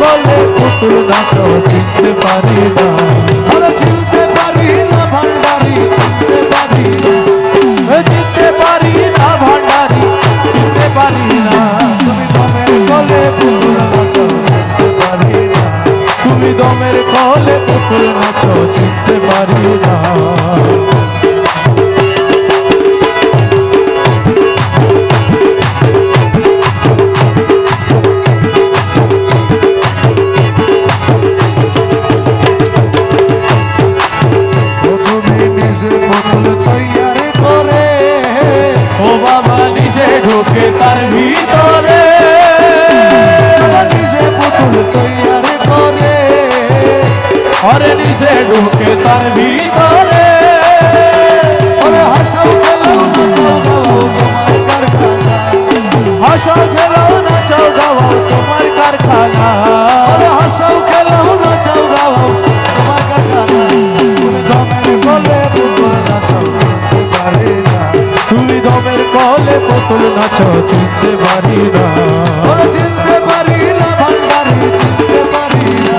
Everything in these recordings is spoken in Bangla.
কলে পুতুল নাচো চিনতে পারি না। আরে চিনতে পারি না ভান্ডারি, চিনতে পারি না। চিনতে পারি না ভান্ডারি, চিনতে পারি না। তুমি দমের কলে পুতুল নাচো চিনতে পারি না। তুমি দমের কলে পুতুল নাচো চিনতে পারি না। কলে পুতুল নাচো চিনতে পারি না। চিনতে পারি না ভান্ডারি চিনতে পারি না।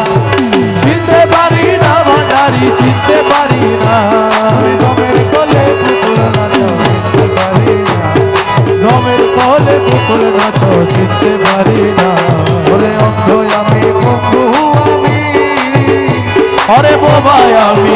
চিনতে পারি না ভান্ডারি চিনতে পারি না। তুমি দমের কলে পুতুল নাচাও চিনতে পারি না। দমের কলে পুতুল নাচো চিনতে পারি না। ওরে অন্ধ আমি বন্ধু আমি। অরে বোবাই আমি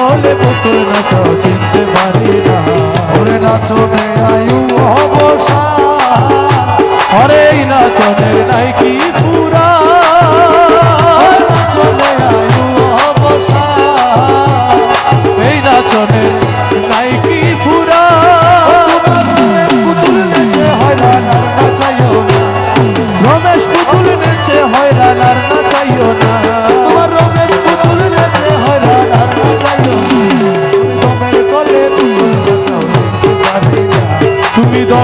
কলে পুতুল নাচো চিনতে পারি না। ওরে নাচনে আয়ু অবসা। হরে নাচনের নাই কি